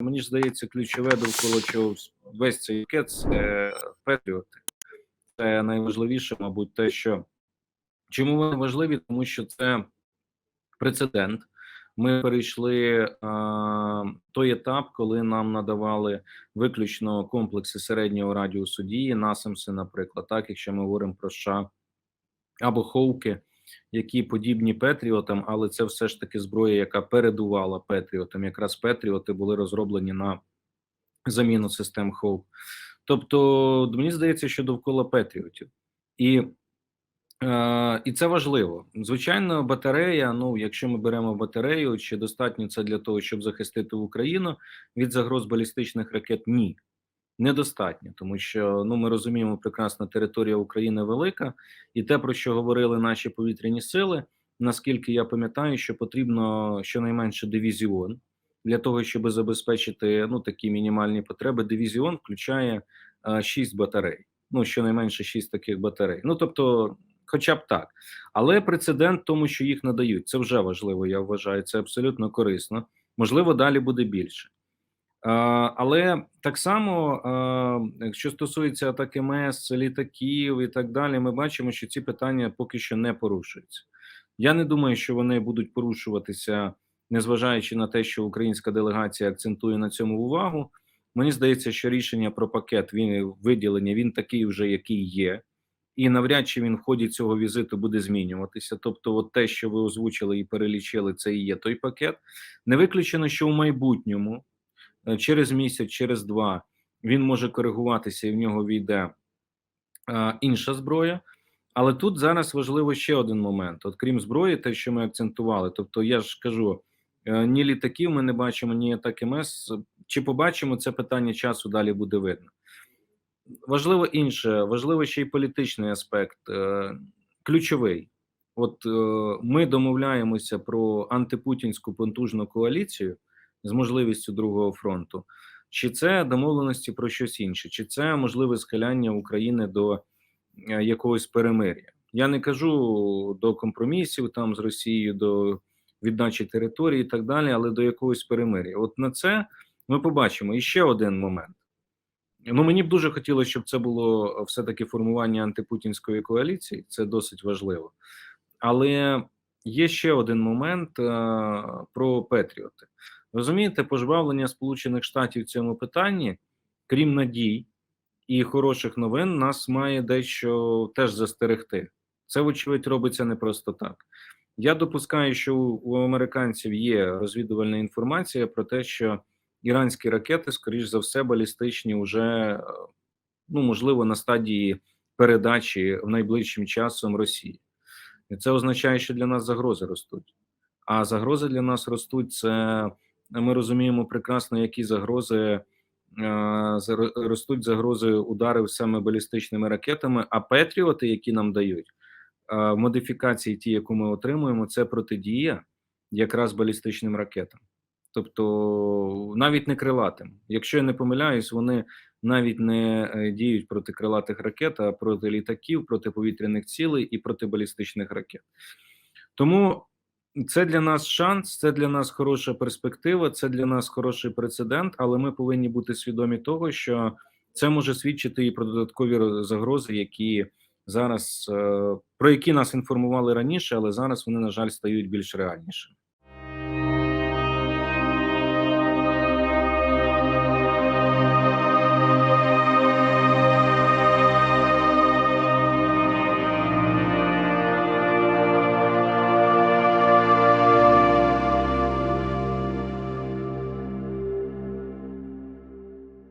мені здається, ключове довкола чого весь цей пакет це патріоти. Це найважливіше, мабуть, те, що чому вони важливі, тому що це прецедент. Ми перейшли а, той етап, коли нам надавали виключно комплекси середнього радіусу дії, насамси, наприклад, так, якщо ми говоримо про США або Хоуки, які подібні Петріотам, але це все ж таки зброя, яка передувала Петріотам. Якраз Петріоти були розроблені на заміну систем Хоук. Тобто, мені здається, що довкола Петріотів. І Е, і це важливо. Звичайно, батарея. Ну, якщо ми беремо батарею, чи достатньо це для того, щоб захистити Україну від загроз балістичних ракет? Ні, недостатньо, тому що ну ми розуміємо, прекрасна територія України велика, і те, про що говорили наші повітряні сили. Наскільки я пам'ятаю, що потрібно щонайменше дивізіон для того, щоб забезпечити ну такі мінімальні потреби. Дивізіон включає е, 6 батарей. Ну щонайменше 6 таких батарей. Ну тобто хоча б так. Але прецедент тому, що їх надають, це вже важливо. Я вважаю, це абсолютно корисно. Можливо, далі буде більше. А, але так само, а, якщо стосується атаки МС, літаків і так далі, ми бачимо, що ці питання поки що не порушуються. Я не думаю, що вони будуть порушуватися, незважаючи на те, що українська делегація акцентує на цьому увагу. Мені здається, що рішення про пакет він виділення він такий, вже який є і навряд чи він в ході цього візиту буде змінюватися. Тобто, от те, що ви озвучили і перелічили, це і є той пакет. Не виключено, що в майбутньому, е, через місяць, через два, він може коригуватися і в нього війде інша зброя. Але тут зараз важливо ще один момент: от крім зброї, те, що ми акцентували. Тобто, я ж кажу. Е, ні літаків ми не бачимо, ні атаки МС. Чи побачимо це питання часу? Далі буде видно важливо інше, важливо ще й політичний аспект, е, ключовий. От е, ми домовляємося про антипутінську понтужну коаліцію з можливістю другого фронту, чи це домовленості про щось інше, чи це можливе схиляння України до е, якогось перемир'я. Я не кажу до компромісів там з Росією, до віддачі території і так далі, але до якогось перемир'я. От на це ми побачимо і ще один момент. Ну мені б дуже хотілося, щоб це було все-таки формування антипутінської коаліції. Це досить важливо. Але є ще один момент а, про Петріоти. Розумієте, пожвавлення Сполучених Штатів в цьому питанні, крім надій і хороших новин, нас має дещо теж застерегти. Це, вочевидь, робиться не просто так. Я допускаю, що у американців є розвідувальна інформація про те, що іранські ракети, скоріш за все, балістичні, вже ну можливо на стадії передачі в найближчим часом Росії. І це означає, що для нас загрози ростуть. А загрози для нас ростуть. Це ми розуміємо прекрасно, які загрози ростуть загрози ударів саме балістичними ракетами. А Петріоти, які нам дають модифікації, ті, яку ми отримуємо, це протидія якраз балістичним ракетам тобто навіть не крилатим. Якщо я не помиляюсь, вони навіть не е, діють проти крилатих ракет, а проти літаків, проти повітряних цілей і проти балістичних ракет. Тому це для нас шанс, це для нас хороша перспектива, це для нас хороший прецедент, але ми повинні бути свідомі того, що це може свідчити і про додаткові загрози, які зараз е, про які нас інформували раніше, але зараз вони на жаль стають більш реальнішими.